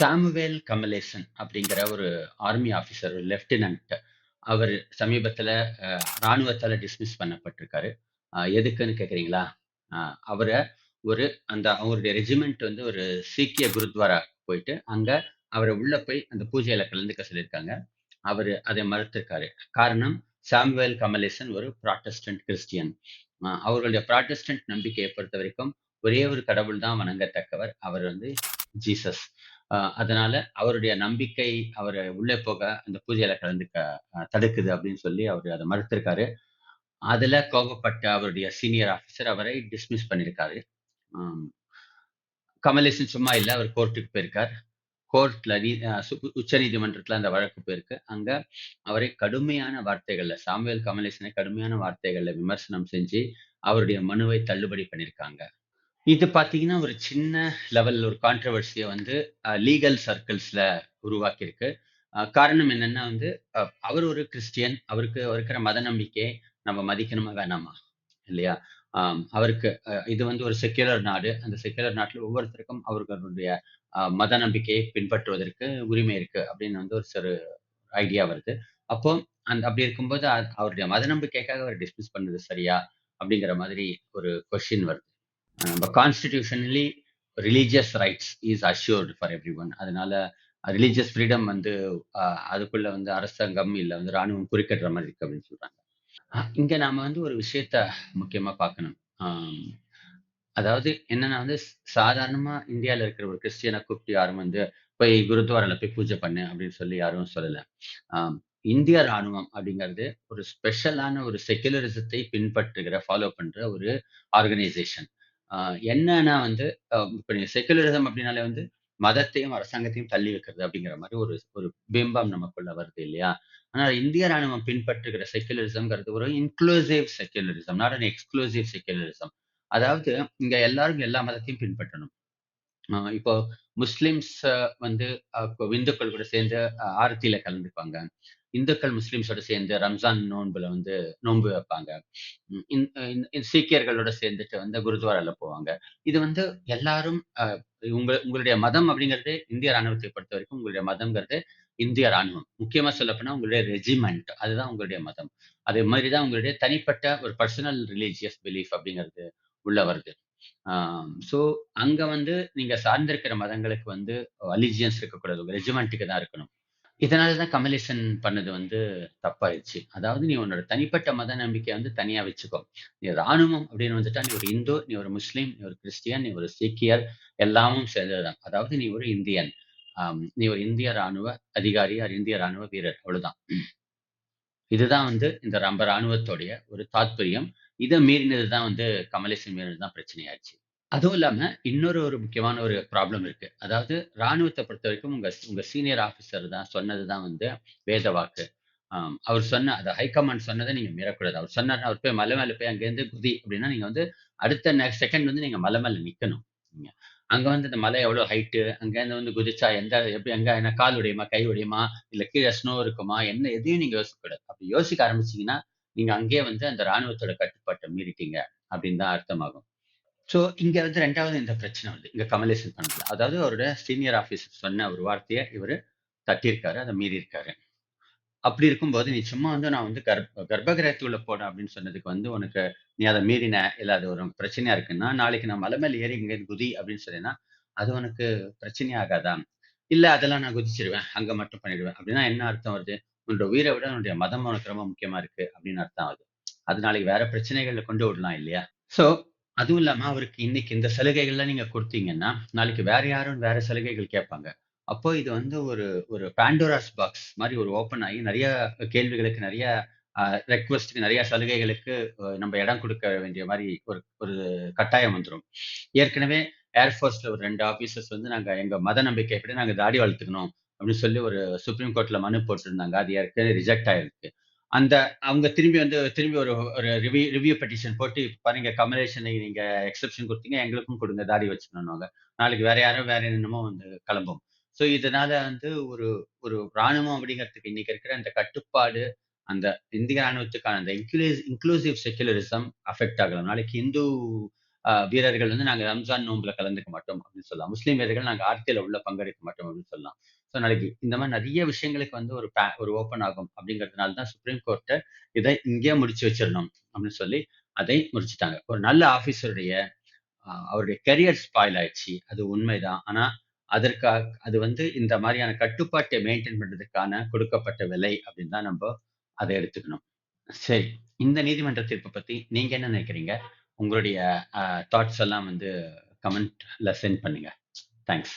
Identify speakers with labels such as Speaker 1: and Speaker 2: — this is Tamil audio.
Speaker 1: சாமுவேல் கமலேசன் அப்படிங்கிற ஒரு ஆர்மி ஆஃபீஸர் லெப்டினன்ட் அவர் சமீபத்தில் இராணுவத்தால் டிஸ்மிஸ் பண்ணப்பட்டிருக்காரு. எதுக்குன்னு கேட்குறீங்களா அவரை ஒரு அந்த அவருடைய ரெஜிமெண்ட் வந்து ஒரு சீக்கிய குருத்வாரா போயிட்டு அங்க அவரை உள்ள போய் அந்த பூஜையில கலந்துக்க சொல்லியிருக்காங்க. அவர் அதை மறுத்திருக்காரு. காரணம் சாமுவேல் கமலேசன் ஒரு ப்ராட்டஸ்டன்ட் கிறிஸ்டியன் அவர்களுடைய ப்ராட்டஸ்டன்ட் நம்பிக்கையை பொறுத்த வரைக்கும் ஒரே ஒரு கடவுள் தான் வணங்கத்தக்கவர். அவர் வந்து ஜீசஸ் அதனால அவருடைய நம்பிக்கை அவர் உள்ளே போக அந்த பூஜையில கலந்துக்க தடுக்குது அப்படின்னு சொல்லி அவர் அதை மறுத்திருக்காரு. அதுல கோபப்பட்ட அவருடைய சீனியர் ஆஃபீஸர் அவரை டிஸ்மிஸ் பண்ணியிருக்காரு கமலேசன் சும்மா இல்லை அவர் கோர்ட்டுக்கு போயிருக்கார். கோர்ட்ல நீ உச்ச நீதிமன்றத்துல அந்த வழக்கு போயிருக்கு. அங்க அவரை கடுமையான வார்த்தைகள்ல சாமுவேல் கமலேசனை கடுமையான வார்த்தைகள்ல விமர்சனம் செஞ்சு அவருடைய மனுவை தள்ளுபடி பண்ணியிருக்காங்க இது பாத்தீங்கன்னா ஒரு சின்ன லெவல் ஒரு கான்ட்ரவர்சியை வந்து லீகல் சர்க்கிள்ஸ்ல உருவாக்கியிருக்கு. காரணம் என்னன்னா வந்து அவர் ஒரு கிறிஸ்டியன் அவருக்கு இருக்கிற மத நம்பிக்கை நம்ம மதிக்கணுமா வேணாமா? இல்லையா? அவருக்கு அஹ், இது வந்து ஒரு செக்யுலர் நாடு. அந்த செக்யுலர் நாட்டில் ஒவ்வொருத்தருக்கும் அவர்களுடைய அஹ், மத நம்பிக்கையை பின்பற்றுவதற்கு உரிமை இருக்கு அப்படின்னு வந்து ஒரு சிறு ஐடியா வருது. அப்போ அந்த அப்படி இருக்கும்போது அவருடைய மத நம்பிக்கைக்காக அவர் டிஸ்மிஸ் பண்ணது சரியா? அப்படிங்கிற மாதிரி ஒரு கொஷின் வருது. அஹ், நம்ம constitutionally religious rights is assured for every one அதனால ரிலீஜியஸ் ஃப்ரீடம் வந்து அதுக்குள்ள வந்து அரசாங்கம் இல்லை வந்து ராணுவம் குறிக்கிற மாதிரி இருக்கு அப்படின்னு சொல்றாங்க. இங்க நாம வந்து ஒரு விஷயத்த முக்கியமா பார்க்கணும். அதாவது என்னன்னா வந்து சாதாரணமா இந்தியால இருக்கிற ஒரு கிறிஸ்டியனை கூப்பிட்டு யாரும் வந்து போய் குருத்வாரால போய் பூஜை பண்ணு அப்படின்னு சொல்லி யாரும் சொல்லல. இந்திய ராணுவம் அப்படிங்கிறது ஒரு ஸ்பெஷலான ஒரு செக்குலரிசத்தை பின்பற்றுகிற ஃபாலோ பண்ற ஒரு ஆர்கனைசேஷன் என்னன்னா வந்து இப்போ நீங்கள் செக்குலரிசம் அப்படின்னாலே வந்து மதத்தையும் அரசாங்கத்தையும் தள்ளி வைக்கிறது அப்படிங்கிற மாதிரி ஒரு ஒரு பிம்பம் நமக்குள்ள வருது இல்லையா? ஆனால் இந்திய ராணுவம் பின்பற்றுகிற செக்குலரிசம்ங்கிறது ஒரு inclusive secularism not an exclusive secularism அதாவது இங்க எல்லாரும் எல்லா மதத்தையும் பின்பற்றணும். ஆஹ் இப்போ முஸ்லிம்ஸ் வந்து இப்போ இந்துக்கள் கூட சேர்ந்து ஆரத்தியில கலந்துப்பாங்க. இந்துக்கள் முஸ்லிம்ஸோட சேர்ந்து ரம்ஜான் நோன்புல வந்து நோன்பு வைப்பாங்க. இந்த- சீக்கியர்களோட சேர்ந்துட்டு வந்து குருத்வாரால போவாங்க. இது வந்து எல்லாரும் அஹ், உங்க உங்களுடைய மதம் அப்படிங்கிறது இந்திய ராணுவத்தை பொறுத்த வரைக்கும் உங்களுடைய மதம்ங்கிறது இந்திய ராணுவம். முக்கியமா சொல்லப்போனா உங்களுடைய ரெஜிமெண்ட் அதுதான் உங்களுடைய மதம். அதே மாதிரி தான் உங்களுடைய தனிப்பட்ட ஒரு பர்சனல் ரிலீஜியஸ் பிலீஃப் அப்படிங்கிறது உள்ள வருது. ஸோ அங்க வந்து நீங்க சார்ந்திருக்கிற மதங்களுக்கு வந்து அலிஜியன்ஸ் இருக்கக்கூடாது. உங்க ரெஜிமெண்ட்டுக்கு தான் இருக்கணும். இதனால தான் கமலேசன் பண்ணது வந்து தப்பாயிடுச்சு. அதாவது நீ உன்னோட தனிப்பட்ட மத நம்பிக்கையை வந்து தனியா வச்சுக்கோ. நீ ராணுவம் அப்படின்னு வந்துட்டா நீ ஒரு இந்து நீ ஒரு முஸ்லீம் நீ ஒரு கிறிஸ்டியன் நீ ஒரு சீக்கியர் எல்லாமும் சேர்ந்ததுதான். அதாவது நீ ஒரு இந்தியன். நீ ஒரு இந்திய ராணுவ அதிகாரி ஒரு இந்திய ராணுவ வீரர் அவ்வளவுதான். இதுதான் வந்து இந்த நம்ம ராணுவத்தோடைய ஒரு தாத்பரியம். இதை மீறினது தான் வந்து கமலேசன் மீறினது தான் பிரச்சனையாச்சு. அதுவும் இல்லாம இன்னொரு ஒரு முக்கியமான ஒரு ப்ராப்ளம் இருக்கு. அதாவது ராணுவத்தை பொறுத்த வரைக்கும் உங்க உங்க சீனியர் ஆஃபீஸர் தான் சொன்னது தான் வந்து வேத வாக்கு. அவர் சொன்ன அதை ஹைகமாண்ட் சொன்னதை நீங்க மீறக்கூடாது. அவர் சொன்னார் அவர் போய் மலை மேலே போய் அங்கேருந்து குதி அப்படின்னா நீங்க வந்து அடுத்த நெக்ஸ்ட் செகண்ட் வந்து நீங்க மலை மேல நிக்கணும். நீங்க அங்க வந்து இந்த மலை எவ்வளவு ஹைட்டு அங்கேருந்து வந்து குதிச்சா எந்த எப்படி எங்க என்ன கால் உடையுமா கை உடையுமா இல்ல கீழே ஸ்னோ இருக்குமா என்ன எதையும் நீங்க யோசிக்கக்கூடாது. அப்படி யோசிக்க ஆரம்பிச்சீங்கன்னா நீங்க அங்கேயே வந்து அந்த ராணுவத்தோட கட்டுப்பாட்டை மீறிட்டீங்க அப்படின்னு தான் அர்த்தமாகும். ஸோ இங்க வந்து ரெண்டாவது இந்த பிரச்சனை வந்து இங்க கமலேசன் பண்ணல. அதாவது அவரோட சீனியர் ஆஃபீஸர் சொன்ன ஒரு வார்த்தையை இவர் தட்டியிருக்காரு அதை மீறி இருக்காரு அப்படி இருக்கும்போது நீ சும்மா வந்து நான் வந்து கர்ப்ப கர்ப்பகிரகத்துக்குள்ள போனேன் அப்படின்னு சொன்னதுக்கு வந்து உனக்கு நீ அதை மீறின இல்ல அது ஒரு பிரச்சனையா இருக்குன்னா நாளைக்கு நான் மலை மேல ஏறி இங்கே குதி அப்படின்னு சொன்னேன்னா அது உனக்கு பிரச்சனையாகாதா ஆகாதா? இல்ல அதெல்லாம் நான் குதிச்சிருவேன் அங்க மட்டும் பண்ணிடுவேன். அப்படின்னா என்ன அர்த்தம் வருது? உன்னோட உயிரை விட உன்னுடைய மதம் உனக்கு ரொம்ப முக்கியமா இருக்கு அப்படின்னு அர்த்தம் ஆகுது. அது நாளைக்கு வேற பிரச்சனைகள்ல கொண்டு விடலாம் இல்லையா? சோ அதுவும் இல்லாம அவருக்கு இன்னைக்கு இந்த சலுகைகள்லாம் நீங்க கொடுத்தீங்கன்னா நாளைக்கு வேற யாரும் வேற சலுகைகள் கேட்பாங்க. அப்போ இது வந்து ஒரு ஒரு பாண்டோராஸ் பாக்ஸ் மாதிரி ஒரு ஓப்பன் ஆகி நிறைய கேள்விகளுக்கு நிறைய ரெக்வஸ்ட்டுக்கு நிறைய சலுகைகளுக்கு நம்ம இடம் கொடுக்க வேண்டிய மாதிரி ஒரு ஒரு கட்டாயம் வந்துடும் ஏற்கனவே ஏர்ஃபோர்ஸ்ல ஒரு ரெண்டு ஆபீசர்ஸ் வந்து நாங்க எங்க மத நம்பிக்கை எப்படி நாங்க தாடி வளர்த்துக்கணும் அப்படின்னு சொல்லி ஒரு சுப்ரீம் கோர்ட்ல மனு போட்டிருந்தாங்க. அது ஏற்கனவே ரிஜெக்ட் ஆயிருக்கு. அந்த அவங்க திரும்பி வந்து திரும்பி ஒரு ஒரு ரிவ்யூ ரிவ்யூ பெட்டிஷன் போட்டு பாருங்க கமலேஷனை நீங்க எக்ஸப்ஷன் கொடுத்தீங்க எங்களுக்கும் கொடுங்க தாடி வச்சுக்கணும்னுவாங்க நாளைக்கு வேற யாரோ வேற என்னமோ வந்து கிளம்பும். ஸோ இதனால வந்து ஒரு ஒரு ராணுவம் அப்படிங்கிறதுக்கு இன்னைக்கு இருக்கிற அந்த கட்டுப்பாடு அந்த இந்திய ராணுவத்துக்கான அந்த இன்க்ளூசிவ் இன்க்ளூசிவ் செக்குலரிசம் அஃபெக்ட் ஆகலாம் நாளைக்கு இந்து வீரர்கள் வந்து நாங்க ரம்ஜான் நோம்புல கலந்துக்க மாட்டோம் அப்படின்னு சொல்லலாம். முஸ்லீம் வீரர்கள் நாங்க ஆர்த்தியில உள்ள பங்கெடுக்க மாட்டோம் அப்படின்னு சொல்லலாம். ஸோ நாளைக்கு இந்த மாதிரி நிறைய விஷயங்களுக்கு வந்து ஒரு ஒரு ஓப்பன் ஆகும் அப்படிங்கிறதுனால தான் சுப்ரீம் கோர்ட்ட இதை இங்கேயே முடிச்சு வச்சிடணும் அப்படின்னு சொல்லி அதை முடிச்சுட்டாங்க. ஒரு நல்ல ஆஃபீஸருடைய அவருடைய கரியர் ஸ்பாயில் ஆயிடுச்சு. அது உண்மைதான். ஆனா அதற்காக அது வந்து இந்த மாதிரியான கட்டுப்பாட்டை மெயின்டெயின் பண்றதுக்கான கொடுக்கப்பட்ட விலை அப்படின்னு தான் நம்ம அதை எடுத்துக்கணும். சரி. இந்த நீதிமன்ற தீர்ப்பை பத்தி நீங்க என்ன நினைக்கிறீங்க? உங்களுடைய தாட்ஸ் எல்லாம் வந்து கமெண்ட்ல சென்ட் பண்ணுங்க. தேங்க்ஸ்.